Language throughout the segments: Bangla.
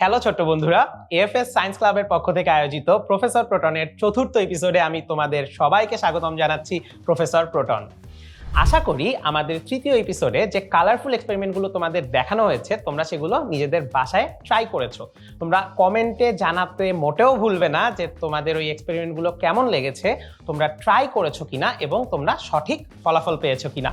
হ্যালো ছোট্ট বন্ধুরা। এএফএস সায়েন্স ক্লাবের পক্ষ থেকে আয়োজিত প্রফেসর প্রোটনের চতুর্থ এপিসোডে আমি তোমাদের সবাইকে স্বাগতম জানাচ্ছি প্রফেসর প্রোটন আশা করি আমাদের তৃতীয় এপিসোডে যে কালারফুল এক্সপেরিমেন্টগুলো তোমাদের দেখানো হয়েছে, তোমরা সেগুলো নিজেদের বাসায় ট্রাই করেছ। তোমরা কমেন্টে জানাতে মোটেও ভুলবে না যে তোমাদের ওই এক্সপেরিমেন্টগুলো কেমন লেগেছে, তোমরা ট্রাই করেছ কিনা এবং তোমরা সঠিক ফলাফল পেয়েছ কিনা।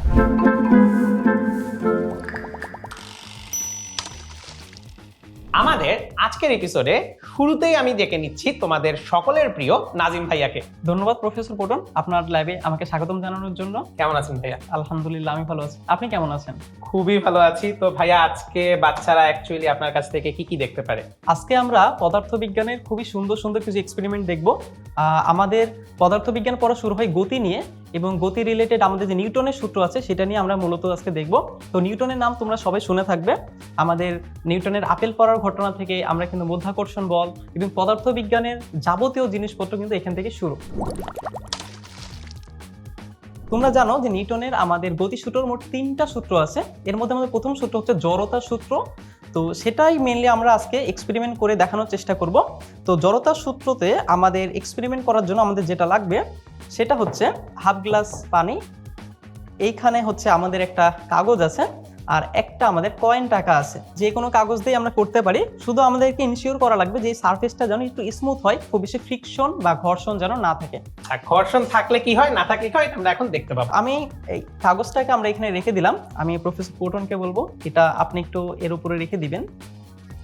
আমাদের আজকের এপিসোডে শুরুতেই আমি ডেকে নিচ্ছি তোমাদের সকলের প্রিয় নাজিম ভাইয়াকে। ধন্যবাদ প্রফেসর পটন আপনার ল্যাবে আমাকে স্বাগতম জানানোর জন্য। কেমন আছেন ভাইয়া? আলহামদুলিল্লাহ আমি ভালো আছি। আপনি কেমন আছেন? খুবই ভালো আছি। তো ভাইয়া আজকে বাচ্চারা অ্যাকচুয়ালি আপনার কাছ থেকে কি কি দেখতে পারে? আজকে আমরা পদার্থবিজ্ঞানের খুবই সুন্দর সুন্দর কিছু এক্সপেরিমেন্ট দেখব। আহ, আমাদের পদার্থবিজ্ঞান পড়া শুরু হয় গতি নিয়ে। এবং গতি রিলেটেড আমাদের যে নিউটনের সূত্র আছে, সেটা নিয়ে আমরা মূলত আজকে দেখব। তো নিউটনের নাম তোমরা সবাই শুনে থাকবে। আমাদের নিউটনের আপেল পড়ার ঘটনা থেকে আমরা কিন্তু মধ্যাকর্ষণ বল এবং পদার্থবিজ্ঞানের যাবতীয় জিনিসপত্র কিন্তু এখান থেকে শুরু। তোমরা জানো যে নিউটনের আমাদের গতিসূত্রর মোট তিনটা সূত্র আছে। এর মধ্যে আমাদের প্রথম সূত্র হচ্ছে জড়তার সূত্র। তো সেটাই মেনলি আমরা আজকে এক্সপেরিমেন্ট করে দেখানোর চেষ্টা করব। তো জড়তার সূত্রতে আমাদের এক্সপেরিমেন্ট করার জন্য আমাদের যেটা লাগবে সেটা হচ্ছে হাফ গ্লাস পানি। এইখানে হচ্ছে আমাদের একটা কাগজ আছে আর একটা আমাদের কয়েন টাকা আছে। যে কোনো কাগজ দিয়ে আমরা করতে পারি। শুধু আমাদেরকে ইনশিওর করা লাগবে যে সার্ফেসটা যেন একটু স্মুথ হয় খুব বেশি ফ্রিকশন বা ঘর্ষণ যেন না থাকে। আর ঘর্ষণ থাকলে কি হয় না থাকলে কি হয় আমরা এখন দেখতে পাবো। আমি এই কাগজটাকে আমরা এখানে রেখে দিলাম। আমি প্রফেসর কোটনকে বলব। এটা আপনি একটু এর উপরে রেখে দিবেন।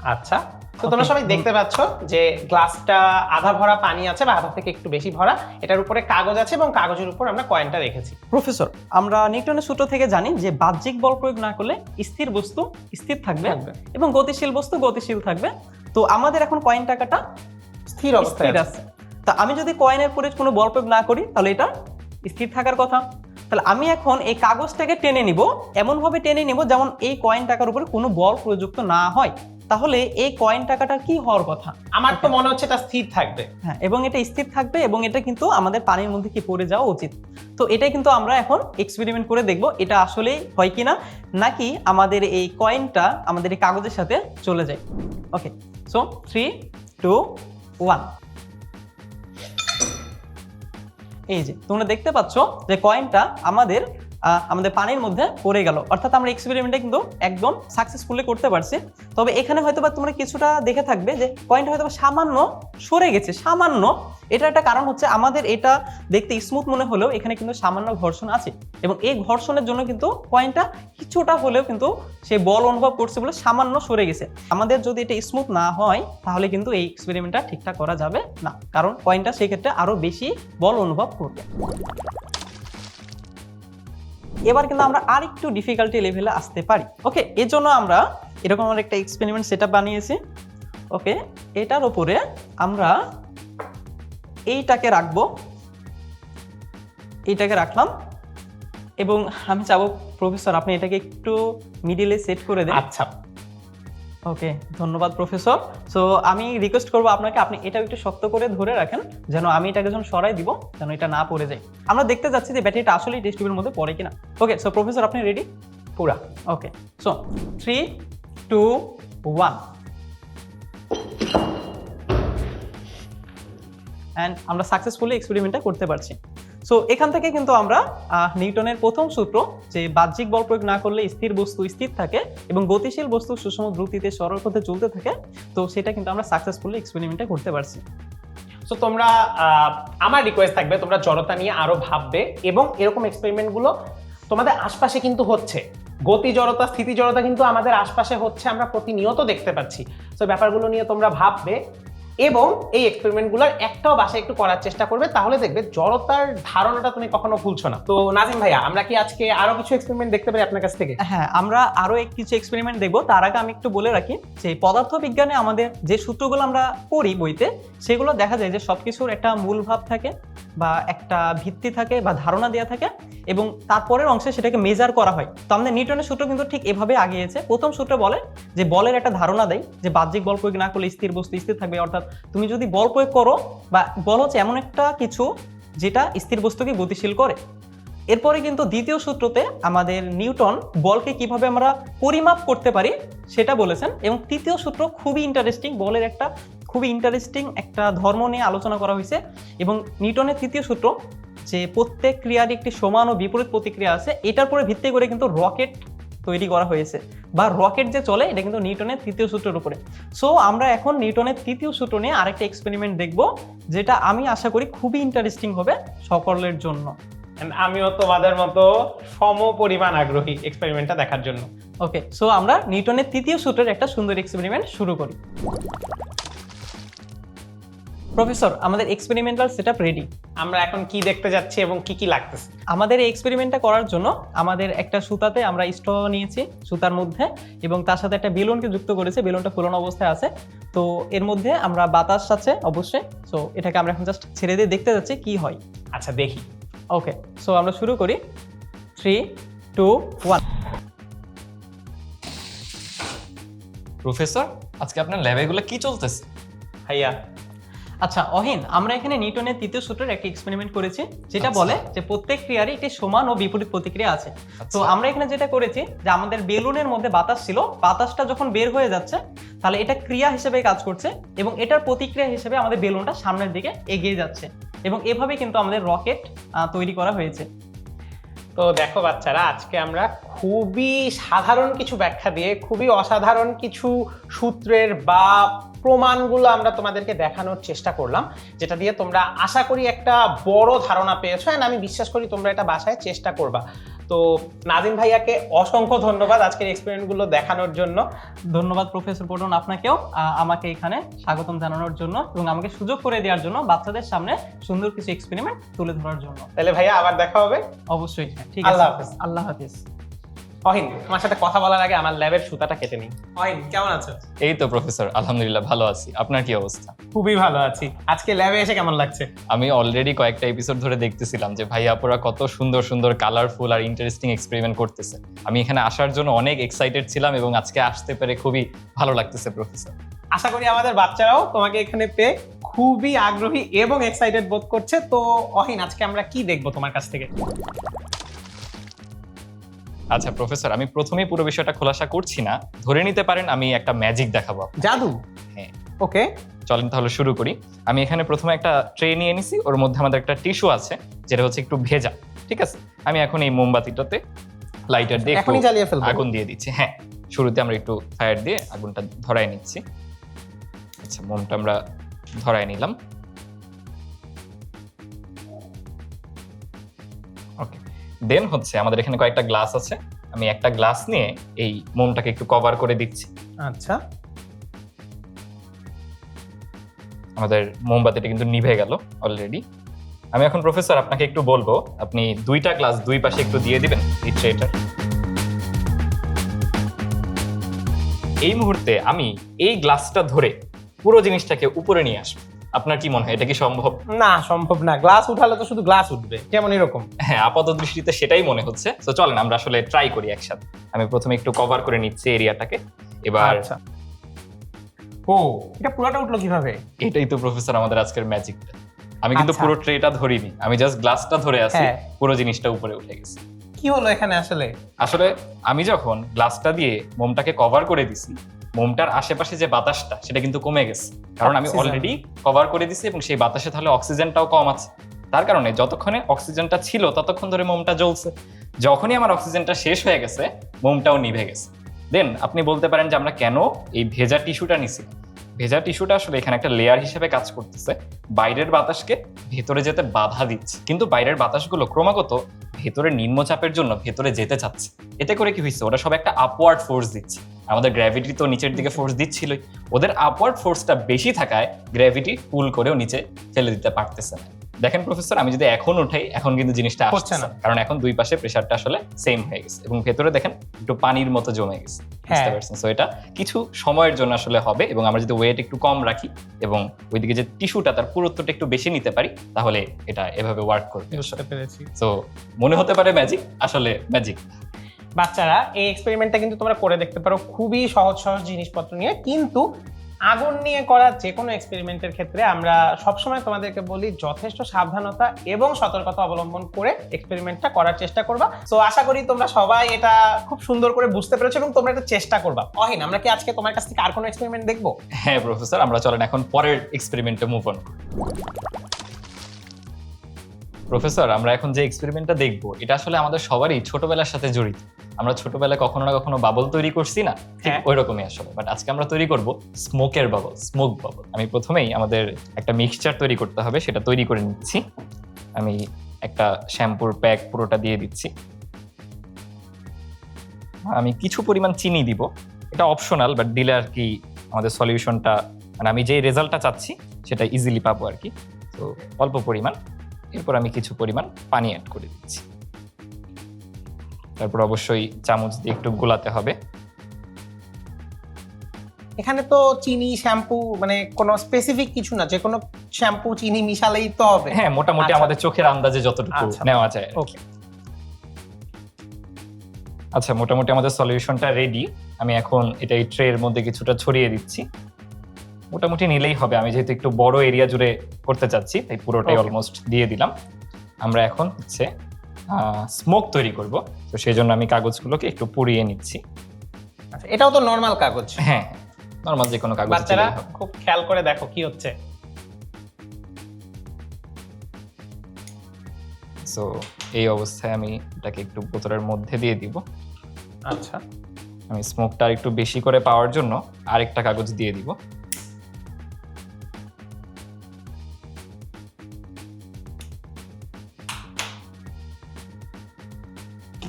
আচ্ছা তো তোমরা সবাই দেখতে পাচ্ছ যে গ্লাসটা আধা ভরা পানি আছে বা আধা থেকে একটু বেশি ভরা। এটার উপরে কাগজ আছে এবং কাগজের উপর আমরা কয়েনটা রেখেছি। প্রফেসর আমরা নিউটনের সূত্র থেকে জানি যে বাহ্যিক বল প্রয়োগ না করলে স্থির বস্তু স্থির থাকবে। এবং গতিশীল বস্তু গতিশীল থাকবে। তো আমাদের এখন কয়েন টাকাটা স্থির অবস্থায় আছে। তা আমি যদি কয়েনের উপরে কোনো বল প্রয়োগ না করি তাহলে এটা স্থির থাকার কথা। তাহলে আমি এখন এই কাগজটাকে টেনে নিব এমনভাবে টেনে নিব যেমন এই কয়েন টাকার উপরে কোনো বল প্রযুক্ত না হয়। তাহলে এই কয়েন টাকাটা কি হওয়ার কথা? আমার তো মনে হচ্ছে এটা স্থির থাকবে। হ্যাঁ এবং এটা স্থির থাকবে এবং এটা কিন্তু আমাদের পানির মধ্যে কি পড়ে যাওয়া উচিত। তো এটাই কিন্তু আমরা এখন এক্সপেরিমেন্ট করে দেখব এটা আসলে হয় কিনা নাকি আমাদের এই কয়েনটা আমাদের এই কাগজের সাথে চলে যায়। Okay so three two one এই যে তোমরা দেখতে পাচ্ছ যে কয়েনটা আমাদের আমাদের পানির মধ্যে পড়ে গেল। অর্থাৎ আমরা এক্সপেরিমেন্টটা কিন্তু একদম সাকসেসফুলি করতে পারছি। তবে এখানে হয়তো বা তোমরা কিছুটা দেখে থাকবে যে কয়েনটা হয়তো সামান্য সরে গেছে, সামান্য। এটা একটা কারণ হচ্ছে আমাদের এটা দেখতে স্মুথ মনে হলেও এখানে কিন্তু সামান্য ঘর্ষণ আছে। এবং এই ঘর্ষণের জন্য কিন্তু কয়েনটা কিছুটা হলেও কিন্তু সে বল অনুভব করছে বলে সামান্য সরে গেছে। আমাদের যদি এটা স্মুথ না হয়, তাহলে কিন্তু এই এক্সপেরিমেন্টটা ঠিকঠাক করা যাবে না। কারণ কয়েনটা সেক্ষেত্রে আরও বেশি বল অনুভব করবে। এবার কিন্তু আমরা আরেকটু ডিফিকাল্টি লেভেলে আসতে পারি। ওকে এজন্য জন্য আমরা এরকম আমার একটা এক্সপেরিমেন্ট সেট বানিয়েছি। ওকে এটার ওপরে আমরা এইটাকে রাখব। এইটাকে রাখলাম। এবং আমি চাবো প্রফেসর আপনি এটাকে একটু মিডিলে সেট করে দেন। আচ্ছা। ওকে ধন্যবাদ, প্রফেসর। সো আমি রিকোয়েস্ট করব আপনাকে, আপনি এটা একটু শক্ত করে ধরে রাখেন, যেন আমি এটাকে যখন সরাই দিব, যেন এটা না পড়ে যায়। আমরা দেখতে যাচ্ছি যে ব্যাটারিটা আসলেই টেস্ট টিউবের মধ্যে পড়ে কিনা। ওকে সো প্রফেসর, আপনি রেডি পুরা। Okay so three two one and আমরা সাকসেসফুলি এক্সপেরিমেন্টটা করতে পারছি। সো এখান থেকে কিন্তু আমরা নিউটনের প্রথম সূত্র, যে বাহ্যিক বল প্রয়োগ না করলে স্থির বস্তু স্থির থাকে এবং গতিশীল বস্তু সুষম দ্রুতিতে সরল পথে চলতে থাকে, তো সেটা কিন্তু আমরা সাকসেসফুলি এক্সপেরিমেন্টটা করতে পারছি। তো তোমরা আমার রিকোয়েস্ট থাকবে, তোমরা জড়তা নিয়ে আরও ভাববে এবং এরকম এক্সপেরিমেন্টগুলো তোমাদের আশপাশে কিন্তু হচ্ছে। গতি জড়তা, স্থিতি জড়তা কিন্তু আমাদের আশপাশে হচ্ছে, আমরা প্রতিনিয়ত দেখতে পাচ্ছি। তো ব্যাপারগুলো নিয়ে তোমরা ভাববে। এবং এই এক্সপেরিমেন্টগুলোর একটাও বাসায় একটু করার চেষ্টা করবে, তাহলে দেখবে জড়তার ধারণাটা তুমি কখনো ভুলছো না। তো নাজিম ভাইয়া, আমরা কি আজকে আরও কিছু এক্সপেরিমেন্ট দেখতে পারি আপনার কাছ থেকে? হ্যাঁ আমরা আরও এক কিছু এক্সপেরিমেন্ট দেখব। তার আগে আমি একটু বলে রাখি যে পদার্থ বিজ্ঞানে আমাদের যে সূত্রগুলো আমরা পড়ি বইতে, সেগুলো দেখা যায় যে সবকিছুর একটা মূল ভাব থাকে বা একটা ভিত্তি থাকে বা ধারণা দেওয়া থাকে। এবং তারপরের অংশে সেটাকে মেজার করা হয়। তো আমাদের নিউটনের সূত্র কিন্তু ঠিক এভাবে আগিয়েছে। প্রথম সূত্র বলে যে বলের একটা ধারণা দেয় যে বাহ্যিক বল প্রয়োগ না করলে স্থির বস্তু স্থির থাকবে। অর্থাৎ তুমি যদি বল প্রয়োগ করো বা বল হচ্ছে এমন একটা কিছু যেটা স্থির বস্তুকে গতিশীল করে। এরপরে কিন্তু দ্বিতীয় সূত্রতে আমাদের নিউটন বলকে কীভাবে আমরা পরিমাপ করতে পারি সেটা বলেছেন এবং তৃতীয় সূত্র খুবই ইন্টারেস্টিং বলের একটা খুবই ইন্টারেস্টিং একটা ধর্ম নিয়ে আলোচনা করা হয়েছে। এবং নিউটনের তৃতীয় সূত্র যে প্রত্যেক ক্রিয়ার একটি সমান ও বিপরীত প্রতিক্রিয়া আছে এটার উপরে ভিত্তি করে কিন্তু রকেট তৈরি করা হয়েছে। বা রকেট যে চলে এটা কিন্তু নিউটনের তৃতীয় সূত্রের উপরে। সো আমরা এখন নিউটনের তৃতীয় সূত্র নিয়ে আরেকটা এক্সপেরিমেন্ট দেখব যেটা আমি আশা করি খুবই ইন্টারেস্টিং হবে সকলের জন্য। আমিও তোমাদের মতো সম পরিমাণ আগ্রহী এক্সপেরিমেন্টটা দেখার জন্য। ওকে সো আমরা নিউটনের তৃতীয় সূত্রের একটা সুন্দর এক্সপেরিমেন্ট শুরু করি। প্রফেসর আমাদের এক্সপেরিমেন্টাল সেটআপ রেডি আমরা এখন কি দেখতে যাচ্ছি এবং কি কি লাগতেছে? আমাদের এই এক্সপেরিমেন্টটা করার জন্য আমাদের একটা সুতাতে আমরা স্ট্র নিয়েছি সুতার মধ্যে এবং তার সাথে একটা বেলুনকে যুক্ত করেছি বেলুনটা ফুলানো অবস্থায় আছে। তো এর মধ্যে আমরা বাতাস আছে অবশ্যই। সো এটাকে আমরা এখন জাস্ট ছেড়ে দিয়ে দেখতে যাচ্ছি কি হয়। আচ্ছা দেখি। ওকে সো আমরা শুরু করি। থ্রি টু ওয়ান প্রফেসর আজকে আপনার ল্যাবে এগুলো কি চলতেছে? ভাইয়া আচ্ছা অহিন আমরা এখানে নিউটনের তৃতীয় সূত্রের একটা এক্সপেরিমেন্ট করেছি যেটা আচ্ছা। বলে যে প্রত্যেক ক্রিয়ারই একটি সমান ও বিপরীত প্রতিক্রিয়া আছে তো আচ্ছা। আমরা এখানে যেটা করেছি যে আমাদের বেলুনের মধ্যে বাতাস ছিল বাতাসটা যখন বের হয়ে যাচ্ছে তাহলে এটা ক্রিয়া হিসেবে কাজ করছে এবং এটার প্রতিক্রিয়া হিসেবে আমাদের বেলুনটা সামনের দিকে এগিয়ে যাচ্ছে এবং এভাবে কিন্তু আমাদের রকেট তৈরি করা হয়েছে তো দেখো বাচ্চারা আজকে আমরা খুবই সাধারণ কিছু ব্যাখ্যা দিয়ে খুবই অসাধারণ কিছু সূত্রের বা প্রমাণগুলো আমরা তোমাদেরকে দেখানোর চেষ্টা করলাম যেটা দিয়ে তোমরা আশা করি একটা বড় ধারণা পেয়েছ অ্যান্ড আমি বিশ্বাস করি তোমরা এটা বাসায় চেষ্টা করবা। তো নাজিম ভাইয়াকে অসংখ্য ধন্যবাদ আজকের এক্সপেরিমেন্টগুলো দেখানোর জন্য। ধন্যবাদ প্রফেসর পটন আপনাকেও আমাকে এখানে স্বাগতম জানানোর জন্য এবং আমাকে সুযোগ করে দেওয়ার জন্য বাচ্চাদের সামনে সুন্দর কিছু এক্সপেরিমেন্ট তুলে ধরার জন্য। তাহলে ভাইয়া আবার দেখা হবে? অবশ্যই ঠিক আল্লাহ আছে হাফেজ। আল্লাহ হাফিজ। অহিন তোমার সাথে কথা বলার আগে আমার ল্যাবের সুতাটা কেটে নিই। অহিন কেমন আছো? এই তো প্রফেসর আলহামদুলিল্লাহ ভালো আছি। আপনার কি অবস্থা? খুবই ভালো আছি। আজকে ল্যাবে এসে কেমন লাগছে? আমি অলরেডি কয়েকটা এপিসোড ধরে দেখতেছিলাম যে ভাই আপুরা কত সুন্দর সুন্দর কালারফুল আর ইন্টারেস্টিং এক্সপেরিমেন্ট করতেছে। আমি এখানে আসার জন্য অনেক এক্সাইটেড ছিলাম এবং আজকে আসতে পেরে খুবই ভালো লাগতেছে প্রফেসর আশা করি আমাদের বাচ্চারাও তোমাকে এখানে পেয়ে খুবই আগ্রহী এবং এক্সাইটেড বোধ করছে। তো অহিন আজকে আমরা কি দেখব তোমার কাছ থেকে? আচ্ছা প্রফেসর আমি প্রথমেই পুরো বিষয়টা খোলাসা করছি না। ধরে নিতে পারেন আমি একটা ম্যাজিক দেখাবো জাদু? হ্যাঁ। ওকে। চলেন তাহলে শুরু করি। আমি এখানে প্রথমে একটা ট্রে নিয়ে নিছি ওর মধ্যে আমাদের একটা টিস্যু আছে যেটা হচ্ছে একটু ভেজা ঠিক আছে? আমি এখন এই মোমবাতিটাতে লাইটার দিয়ে এখনই জ্বালিয়ে ফেলব। আগুন দিয়ে দিচ্ছি হ্যাঁ। শুরুতে আমরা একটু ফায়ার দিয়ে আগুনটা ধরায় নিচ্ছি। আচ্ছা মোমটা আমরা ধরায় নিলাম। দেন হচ্ছে আমাদের এখানে কয়েকটা গ্লাস আছে। আমি একটা গ্লাস নিয়ে এই মোমটাকে একটু কভার করে দিচ্ছি। আচ্ছা। আমাদের মোমবাতিটা কিন্তু নিভে গেল অলরেডি আমি এখন প্রফেসর আপনাকে একটু বলব আপনি দুইটা গ্লাস দুই পাশে একটু দিয়ে দিবেন এই ট্রেটার এই মুহূর্তে আমি এই গ্লাসটা ধরে পুরো জিনিসটাকে উপরে নিয়ে আসব। আপনার কি মনে হয় এটা কি সম্ভব? না সম্ভব না। গ্লাস উঠালে তো শুধু গ্লাস উঠবে যেমন এরকম। হ্যাঁ আপাত দৃষ্টিতে সেটাই মনে হচ্ছে। তো চলেন আমরা আসলে ট্রাই করি একসাথে। আমি প্রথমে একটু কভার করে নিচ্ছি এরিয়াটাকে এবার আচ্ছা। ও এটা পুরোটা উঠল কীভাবে? এটাই তো প্রফেসর আমাদের আজকের ম্যাজিকটা আমি কিন্তু আচ্ছা। পুরো ট্রেটা ধরিনি। আমি জাস্ট গ্লাসটা ধরে আছি হ্যাঁ। পুরো জিনিসটা উপরে উঠে গেছে। কি হলো এখানে আসলে? আসলে আমি যখন গ্লাসটা দিয়ে মোমটাকে কভার করে দিছি মোমটার আশেপাশে যে বাতাসটা সেটা কিন্তু কমে গেছে। কারণ আমি অলরেডি কভার করে দিছি এবং সেই বাতাসে তাহলে অক্সিজেনটাও কম আছে। তার কারণে যতক্ষণে অক্সিজেনটা ছিল ততক্ষণ ধরে মোমটা জ্বলছে। যখনই আমার অক্সিজেনটা শেষ হয়ে গেছে মোমটাও নিভে গেছে। দেন আপনি বলতে পারেন যে আমরা কেন এই ভেজা টিস্যুটা নিছি? ভেজা টিস্যুটা আসলে এখানে একটা লেয়ার হিসেবে কাজ করতেছে। বাইরের বাতাসকে ভেতরে যেতে বাধা দিচ্ছে। কিন্তু বাইরের বাতাসগুলো ক্রমাগত ভেতরে নিম্নচাপের জন্য ভেতরে যেতে চাচ্ছে। এতে করে কি হয়েছে? ওরা সব একটা আপওয়ার্ড ফোর্স দিচ্ছে। আমাদের গ্র্যাভিটি তো নিচের দিকে ফোর্স দিচ্ছিলই। ওদের আপওয়ার্ড ফোর্সটা বেশি থাকায় গ্র্যাভিটি পুল করেও নিচে ফেলে দিতে পারতেছে না। দেখেন প্রফেসর আমি যদি এখন উঠাই এখন কিন্তু জিনিসটা আসছে না। কারণ এখন দুই পাশে প্রেসারটা আসলে সেম হয়ে গেছে। এবং ভেতরে দেখেন একটু পানির মতো জমে গেছে। বুঝতে হ্যাঁ। পারছেন? সো এটা কিছু সময়ের জন্য আসলে হবে এবং আমরা যদি ওয়েট একটু কম রাখি এবং ওইদিকে যে টিস্যুটা তার পুরুত্বটা একটু বেশি নিতে পারি তাহলে এটা এভাবে ওয়ার্ক করবে। বুঝতে পেরেছি। সো মনে হতে পারে ম্যাজিক আসলে ম্যাজিক বাচ্চারা এই এক্সপেরিমেন্টটা কিন্তু তোমরা করে দেখতে পারো। খুবই সহজ সহজ জিনিসপত্র নিয়ে। কিন্তু আগুন নিয়ে করা যে কোনো এক্সপেরিমেন্টের ক্ষেত্রে আমরা সবসময় তোমাদেরকে বলি, যথেষ্ট সাবধানতা এবং সতর্কতা অবলম্বন করে এক্সপেরিমেন্টটা করার চেষ্টা করবা। তো আশা করি তোমরা সবাই এটা খুব সুন্দর করে বুঝতে পেরেছ এবং তোমরা এটা চেষ্টা করবা। অহিন, আমরা কি আজকে তোমার কাছ থেকে আর কোনো এক্সপেরিমেন্ট দেখব? হ্যাঁ প্রফেসর আমরা চলেন এখন পরের এক্সপেরিমেন্টে মুভ অন প্রফেসর আমরা এখন যে এক্সপেরিমেন্টটা দেখব এটা আসলে আমাদের সবারই ছোটবেলার সাথে জড়িত। আমরা ছোটবেলায় কখনো না কখনো বাবল তৈরি করছি না? হ্যাঁ। ওই রকমই আসলে। বাট আজকে আমরা তৈরি করব স্মোকের বাবল স্মোক বাবল আমি প্রথমেই আমাদের একটা মিক্সচার তৈরি করতে হবে সেটা তৈরি করে নিচ্ছি। আমি একটা শ্যাম্পুর প্যাক পুরোটা দিয়ে দিচ্ছি। আমি কিছু পরিমাণ চিনি দিব। এটা অপশনাল বাট দিলে আর কি আমাদের সলিউশনটা মানে আমি যে রেজাল্টটা চাচ্ছি সেটা ইজিলি পাবো আর কি। তো অল্প পরিমাণ। এরপর আমি কিছু পরিমাণ পানি অ্যাড করে দিচ্ছি। তারপর অবশ্যই চামচ দিয়ে একটু গোলাতে হবে। এখানে তো চিনি শ্যাম্পু মানে কোনো স্পেসিফিক কিছু না যে কোনো শ্যাম্পু চিনি মিশালেই তো হবে। হ্যাঁ মোটামুটি আচ্ছা। আমাদের চোখের আন্দাজে যতটুকু আচ্ছা। নেওয়া যায় ওকে আচ্ছা মোটামুটি আমাদের সলিউশনটা রেডি আমি এখন এটা এই ট্রের মধ্যে কিছুটা ছড়িয়ে দিচ্ছি। মোটামুটি নিলেই হবে। আমি যেহেতু একটু বড় এরিয়া জুড়ে করতে চাচ্ছি তাই পুরোটাই অলমোস্ট দিয়ে দিলাম। আমরা এখন হচ্ছে স্মোক তৈরি করব। তো সেই জন্য আমি কাগজগুলোকে একটু পুড়িয়ে নিচ্ছি। আচ্ছা, এটাও তো নর্মাল কাগজ। হ্যাঁ নর্মাল যে কোনো কাগজ বাচ্চারা খুব খেয়াল করে দেখো কি হচ্ছে। সো এই অবস্থায় আমি এটাকে একটু বোতলের মধ্যে দিয়ে দিব। আচ্ছা। আমি স্মোকটা একটু বেশি করে পাওয়ার জন্য আরেকটা কাগজ দিয়ে দিব।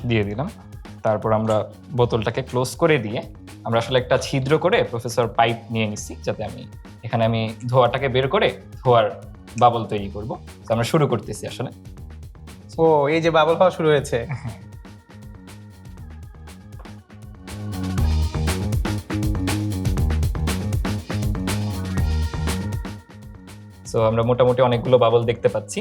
দিয়ে দিলাম। তারপর আমরা বোতলটাকে ক্লোজ করে দিয়ে আমরা আসলে একটা ছিদ্র করে প্রফেসর পাইপ নিয়ে নিচ্ছি যাতে আমি এখানে আমি ধোয়াটাকে বের করে ধোয়ার বাবল তৈরি করব। তো আমরা শুরু করতেছি আসলে। ও এই যে বাবল হওয়া শুরু হয়েছে। সো আমরা মোটামুটি অনেকগুলো বাবল দেখতে পাচ্ছি।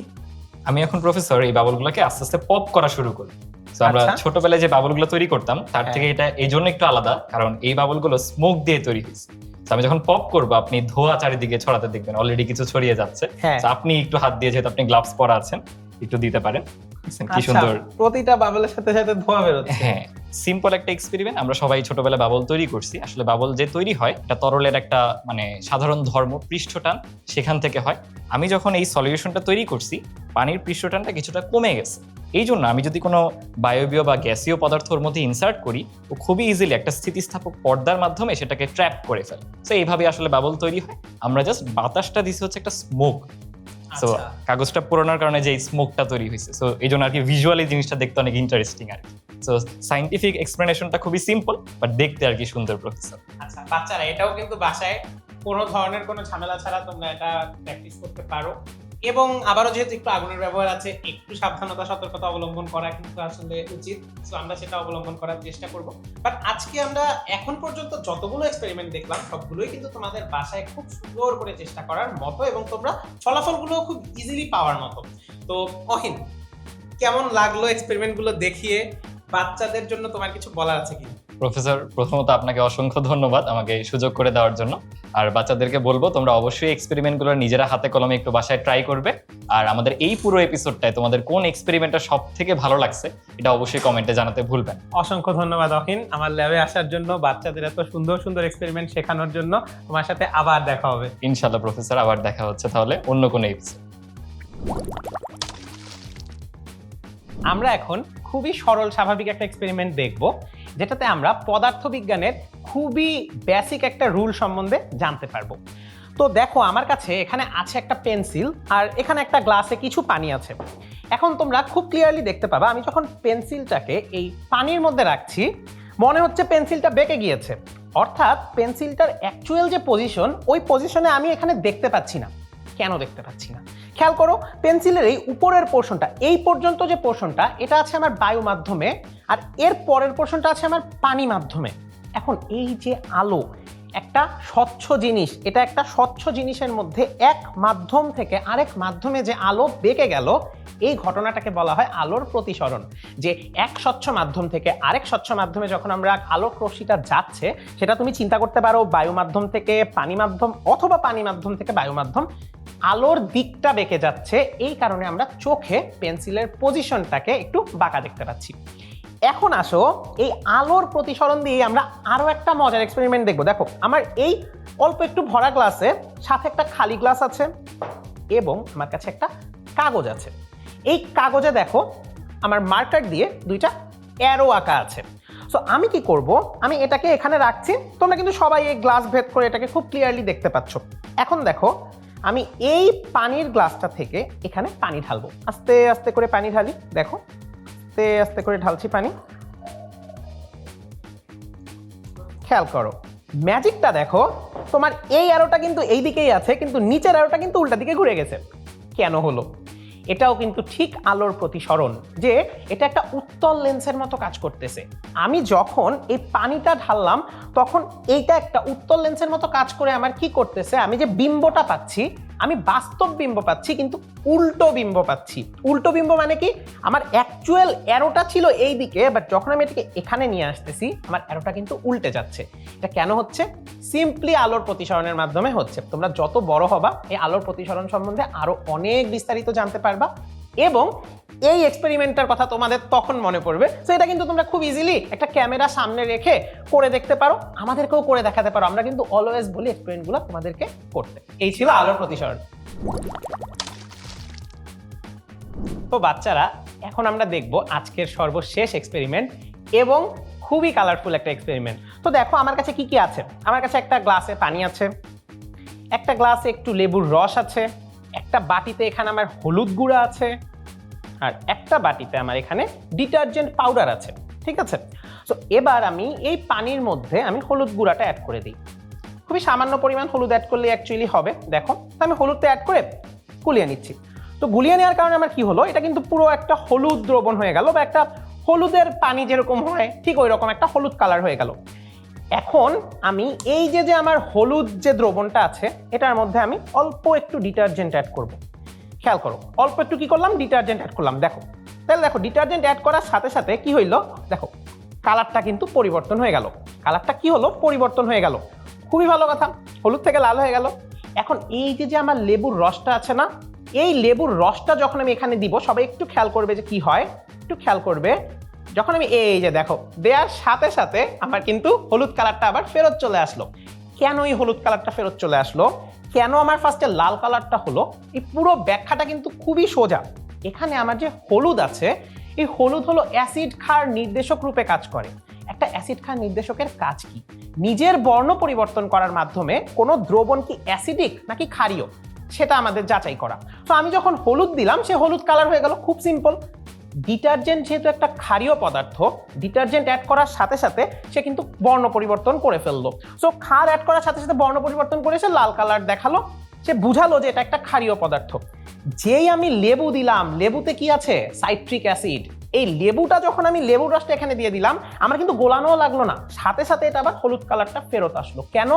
আমি এখন প্রফেসর এই বাবলগুলোকে আস্তে আস্তে পপ করা শুরু করি। তো আমরা আচ্ছা। ছোটবেলায় যে বাবলগুলো তৈরি করতাম তার হ্যাঁ। থেকে এটা এই জন্য একটু আলাদা কারণ এই বাবলগুলো স্মোক দিয়ে তৈরি হয়েছে। তো আমি যখন পপ করব আপনি ধোয়া চারিদিকে ছড়াতে দেখবেন অলরেডি কিছু ছড়িয়ে যাচ্ছে। হ্যাঁ। আপনি একটু হাত দিয়ে যেহেতু আপনি গ্লাভস পরা আছেন একটু দিতে পারেন। কি আচ্ছা, সুন্দর। প্রতিটা বাবলের সাথে সাথে ধোয়া বেরোচ্ছে। হ্যাঁ। সিম্পল একটা এক্সপেরিমেন্ট আমরা সবাই ছোটবেলায় বাবল তৈরি করছি। আসলে বাবল যে তৈরি হয়, এটা তরলের একটা মানে সাধারণ ধর্ম, পৃষ্ঠটান সেখান থেকে হয়। আমি যখন এই সলিউশনটা তৈরি করছি, পানির পৃষ্ঠটানটা কিছুটা কমে গেছে। এই জন্য আমি যদি কোনো বায়বীয় বা গ্যাসীয় পদার্থর মধ্যে ইনসার্ট করি, ও খুবই ইজিলি একটা স্থিতিস্থাপক পর্দার মাধ্যমে সেটাকে ট্র্যাপ করে ফেলে। তো এইভাবে আসলে বাবল তৈরি হয়। আমরা জাস্ট বাতাসটা দিছি হচ্ছে একটা স্মোক সো আচ্ছা। কাগজটা পুরোনোর কারণে যে স্মোকটা তৈরি হয়েছে। সো এই জন্য আর কি ভিজুয়ালি জিনিসটা দেখতে অনেক ইন্টারেস্টিং আর কি। সো সাইন্টিফিক এক্সপ্লেনেশনটা খুবই সিম্পল বাট দেখতে আর কি সুন্দর প্রফেসর আচ্ছা বাচ্চারা এটাও কিন্তু বাসায় কোনো ধরনের কোনো ঝামেলা ছাড়া তোমরা এটা প্র্যাকটিস করতে পারো। এবং আবারও যেহেতু একটু আগুনের ব্যবহার আছে, একটু সাবধানতা, সতর্কতা অবলম্বন করা কিন্তু আসলে উচিত। তো আমরা সেটা অবলম্বন করার চেষ্টা করব। বাট আজকে আমরা এখন পর্যন্ত যতগুলো এক্সপেরিমেন্ট দেখলাম, সবগুলোই কিন্তু তোমাদের বাসায় খুব সুন্দর করে চেষ্টা করার মতো এবং তোমরা ফলাফলগুলো খুব ইজিলি পাওয়ার মতো। তো, অহিন, কেমন লাগল এক্সপেরিমেন্টগুলো দেখিয়ে? বাচ্চাদের জন্য তোমার কিছু বলার আছে কি প্রফেসর প্রথমত আপনাকে অসংখ্য ধন্যবাদ আমাকে এই সুযোগ করে দেওয়ার জন্য। আর বাচ্চাদেরকে বলব তোমরা অবশ্যই এক্সপেরিমেন্টগুলো নিজেরা হাতে কলমে একটু বাসায় ট্রাই করবে। আর আমাদের এই পুরো এপিসোডটায় তোমাদের কোন এক্সপেরিমেন্টটা সব থেকে ভালো লাগছে এটা অবশ্যই কমেন্টে জানাতে ভুলবেন অসংখ্য ধন্যবাদ অহিন আমার ল্যাবে আসার জন্য বাচ্চাদের এত সুন্দর সুন্দর এক্সপেরিমেন্ট শেখানোর জন্য তোমার সাথে আবার দেখা হবে। ইনশাল্লাহ প্রফেসর আবার দেখা হচ্ছে তাহলে অন্য কোনো এপিসোড আমরা এখন খুবই সরল, স্বাভাবিক একটা এক্সপেরিমেন্ট দেখব, যেটাতে আমরা পদার্থবিজ্ঞানের খুবই বেসিক একটা রুল সম্বন্ধে জানতে পারব। তো দেখো, আমার কাছে এখানে আছে একটা পেন্সিল আর এখানে একটা গ্লাসে কিছু পানি আছে। এখন তোমরা খুব ক্লিয়ারলি দেখতে পাবা, আমি যখন পেন্সিলটাকে এই পানির মধ্যে রাখছি, মনে হচ্ছে পেন্সিলটা বেঁকে গিয়েছে। অর্থাৎ পেন্সিলটার অ্যাকচুয়াল যে পজিশন ওই পজিশনে আমি এখানে দেখতে পাচ্ছি না। কেন দেখতে পাচ্ছি না? খেয়াল করো পেন্সিলের এই উপরের পোর্শনটা এই পর্যন্ত যে পোর্শনটা এটা আছে আমার বায়ু মাধ্যমে আর এর পরের পোর্শনটা আছে আমার পানি মাধ্যমে এখন এই যে আলো, একটা স্বচ্ছ জিনিস, এটা একটা স্বচ্ছ জিনিসের মধ্যে এক মাধ্যম থেকে আরেক মাধ্যমে যে আলো বেঁকে গেল, এই ঘটনাটাকে বলা হয় আলোর প্রতিসরণ। যে এক স্বচ্ছ মাধ্যম থেকে আরেক স্বচ্ছ মাধ্যমে যখন আমরা আলোক রশ্মিটা যাচ্ছে, সেটা তুমি চিন্তা করতে পারো বায়ু মাধ্যম থেকে পানি মাধ্যম অথবা পানি মাধ্যম থেকে বায়ু মাধ্যম আলোর দিকটা বেঁকে যাচ্ছে, এই কারণে আমরা চোখে পেন্সিলের পজিশনটাকে একটু বাঁকা দেখতে পাচ্ছি। এখন আসো, এই আলোর প্রতিসরণ দিয়ে আমরা আরও একটা মজার এক্সপেরিমেন্ট দেখব। দেখো, আমার এই অল্প একটু ভরা গ্লাসে সাথে একটা খালি গ্লাস আছে এবং আমার কাছে একটা কাগজ আছে। এই কাগজে দেখো, আমার মার্কার দিয়ে দুইটা অ্যারো আঁকা আছে। সো আমি কি করব? আমি এটাকে এখানে রাখছি। তোমরা কিন্তু সবাই এই গ্লাস ভেদ করে এটাকে খুব ক্লিয়ারলি দেখতে পাচ্ছ। এখন দেখো আমি এই পানির গ্লাসটা থেকে এখানে পানি ঢালবো। আস্তে আস্তে করে পানি ঢালি। দেখো, আস্তে আস্তে করে ঢালছি পানি। খেয়াল করো, ম্যাজিকটা দেখো, তোমার এই অ্যারোটা কিন্তু এইদিকেই আছে, কিন্তু নিচের অ্যারোটা কিন্তু উল্টা দিকে ঘুরে গেছে। কেন হলো? এটাও কিন্তু ঠিক আলোর প্রতিসরণ যে এটা একটা উত্তল লেন্সের মতো কাজ করতেছে। আমি যখন এই পানিটা ঢাললাম, তখন এইটা একটা উত্তল লেন্সের মতো কাজ করে আমার কি করতেছে? আমি যে বিম্বটা পাচ্ছি আমি বাস্তব বিম্ব পাচ্ছি, কিন্তু উল্টো বিম্ব পাচ্ছি। উল্টো বিম্ব মানে কি? আমার অ্যাকচুয়াল অ্যারোটা ছিল এই দিকে বাট যখন আমি এটাকে এখানে নিয়ে আসতেছি, আমার অ্যারোটা কিন্তু উল্টে যাচ্ছে। এটা কেন হচ্ছে? সিম্পলি আলোর প্রতিসরণের মাধ্যমে হচ্ছে। তোমরা যত বড় হবা, এই আলোর প্রতিসরণ সম্বন্ধে আরও অনেক বিস্তারিত জানতে পারবা। এবং এই এক্সপেরিমেন্টের কথা তোমাদের তখন মনে পড়বে। তো এটা কিন্তু তোমরা খুব ইজিলি একটা ক্যামেরা সামনে রেখে করে দেখতে পারো। আমাদেরকেও করে দেখাতে পারো। আমরা কিন্তু অলওয়েজ বলি এক্সপেরিমেন্টগুলো তোমাদেরকে করতে। এই ছিল আলোর প্রতিসরণ। তো বাচ্চারা, এখন আমরা দেখব আজকের সর্বশেষ এক্সপেরিমেন্ট এবং খুবই কালারফুল একটা এক্সপেরিমেন্ট তো দেখো, আমার কাছে কি কি আছে? আমার কাছে একটা গ্লাসে পানি আছে, একটা গ্লাসে একটু লেবুর রস আছে, একটা বাটিতে এখানে আমার হলুদ গুঁড়া আছে আর একটা বাটিতে আমার এখানে ডিটারজেন্ট পাউডার আছে, ঠিক আছে? তো এবার আমি এই পানির মধ্যে আমি হলুদ গুঁড়াটা অ্যাড করে দিই। খুবই সামান্য পরিমাণ হলুদ অ্যাড করলে অ্যাকচুয়ালি হবে। দেখো তো আমি হলুদটা অ্যাড করে গুলিয়ে নিচ্ছি। তো গুলিয়ে নেওয়ার কারণে আমার কি হলো? এটা কিন্তু পুরো একটা হলুদ দ্রবণ হয়ে গেল বা একটা হলুদের পানি যেরকম হয়, ঠিক ওই রকম একটা হলুদ কালার হয়ে গেল। এখন আমি এই যে যে আমার হলুদ যে দ্রবণটা আছে, এটার মধ্যে আমি অল্প একটু ডিটারজেন্ট অ্যাড করব। খেয়াল করো, অল্প একটু কি করলাম? ডিটারজেন্ট অ্যাড করলাম, দেখো। তাহলে দেখো ডিটারজেন্ট অ্যাড করার সাথে সাথে কি হইল? দেখো কালারটা কিন্তু পরিবর্তন হয়ে গেল। কালারটা কি হলো? পরিবর্তন হয়ে গেল। খুবই ভালো কথা, হলুদ থেকে লাল হয়ে গেল। এখন এই যে যে আমার লেবুর রসটা আছে না, এই লেবুর রসটা যখন আমি এখানে দিব, সবাই একটু খেয়াল করবে যে কি হয়। একটু খেয়াল করবে, যখন আমি এই যে দেখো, দেওয়ার সাথে সাথে আমার কিন্তু হলুদ কালারটা আবার ফেরত চলে আসলো। কেন এই হলুদ কালারটা ফেরত চলে আসলো? কেন আমার ফার্স্টে লাল কালারটা হলো? এই পুরো ব্যাখ্যাটা কিন্তু খুবই সোজা। এখানে আমার যে হলুদ আছে, এই হলুদ হলো অ্যাসিড ক্ষার নির্দেশক রূপে কাজ করে। একটা অ্যাসিড ক্ষার নির্দেশকের কাজ কি? নিজের বর্ণ পরিবর্তন করার মাধ্যমে কোনো দ্রবণ কি অ্যাসিডিক নাকি ক্ষারীয়? সেটা আমাদের যাচাই করা। তো আমি যখন হলুদ দিলাম, সে হলুদ কালার হয়ে গেল, খুব সিম্পল ডিটারজেন্ট যেহেতু একটা ক্ষারীয় পদার্থ, ডিটারজেন্ট অ্যাড করার সাথে সাথে সে কিন্তু বর্ণ পরিবর্তন করে ফেলল। সো ক্ষার অ্যাড করার সাথে সাথে বর্ণ পরিবর্তন করে সে লাল কালার দেখাল, সে বুঝালো যে এটা একটা ক্ষারীয় পদার্থ। যেই আমি লেবু দিলাম, লেবুতে কি আছে? সাইট্রিক অ্যাসিড এই লেবুটা যখন আমি লেবুর রসটা এখানে দিয়ে দিলাম, আমার কিন্তু গোলানোও লাগল না। সাথে সাথে এটা আবার হলুদ কালারটা ফেরত আসলো। কেন?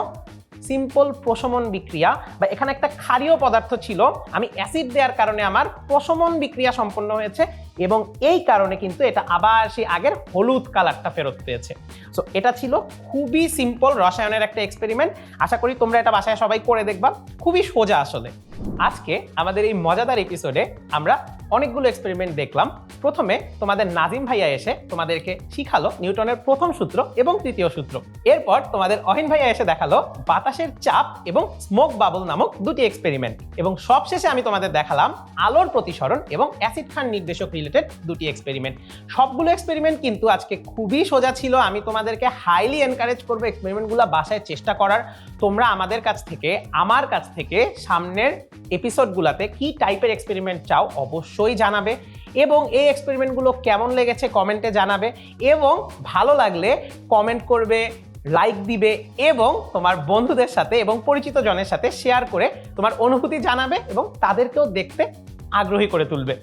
সিম্পল প্রশমন বিক্রিয়া বা এখানে একটা ক্ষারীয় পদার্থ ছিল, আমি অ্যাসিড দেওয়ার কারণে আমার প্রশমন বিক্রিয়া সম্পন্ন হয়েছে। এবং এই কারণে কিন্তু এটা আবার সেই আগের হলুদ কালারটা ফেরত পেয়েছে। সো এটা ছিল খুবই সিম্পল রসায়নের একটা এক্সপেরিমেন্ট আশা করি তোমরা এটা বাসায় সবাই করে দেখবা। খুবই সোজা আসলে। আজকে আমাদের এই মজাদার এপিসোডে আমরা অনেকগুলো এক্সপেরিমেন্ট দেখলাম। প্রথমে তোমাদের নাজিম ভাইয়া এসে তোমাদেরকে শিখালো নিউটনের প্রথম সূত্র এবং তৃতীয় সূত্র। এরপর তোমাদের অহিন ভাইয়া এসে দেখাল বাতাসের চাপ এবং স্মোক বাবল নামক দুটি এক্সপেরিমেন্ট এবং সবশেষে আমি তোমাদের দেখালাম আলোর প্রতিসরণ এবং অ্যাসিড খান নির্দেশক রিলেটেড দুটি এক্সপেরিমেন্ট সবগুলো এক্সপেরিমেন্ট কিন্তু আজকে খুবই সোজা ছিল। আমি তোমাদেরকে হাইলি এনকারেজ করব এক্সপেরিমেন্টগুলো বাসায় চেষ্টা করার। তোমরা আমাদের কাছ থেকে, আমার কাছ থেকে সামনের এপিসোডগুলোতে কি টাইপের এক্সপেরিমেন্ট চাও অবশ্যই জানাবে এবং এই এক্সপেরিমেন্টগুলো কেমন লেগেছে কমেন্টে জানাবে এবং ভালো লাগলে কমেন্ট করবে লাইক দিবে এবং তোমার বন্ধুদের সাথে এবং পরিচিত জনের সাথে শেয়ার করে তোমার অনুভূতি জানাবে এবং তাদেরকেও দেখতে আগ্রহী করে তুলবে।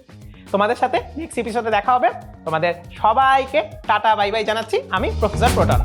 তোমাদের সাথে নেক্সট এপিসোডে দেখা হবে। তোমাদের সবাইকে টাটা বাই বাই জানাচ্ছি। আমি প্রফেসর প্রোটন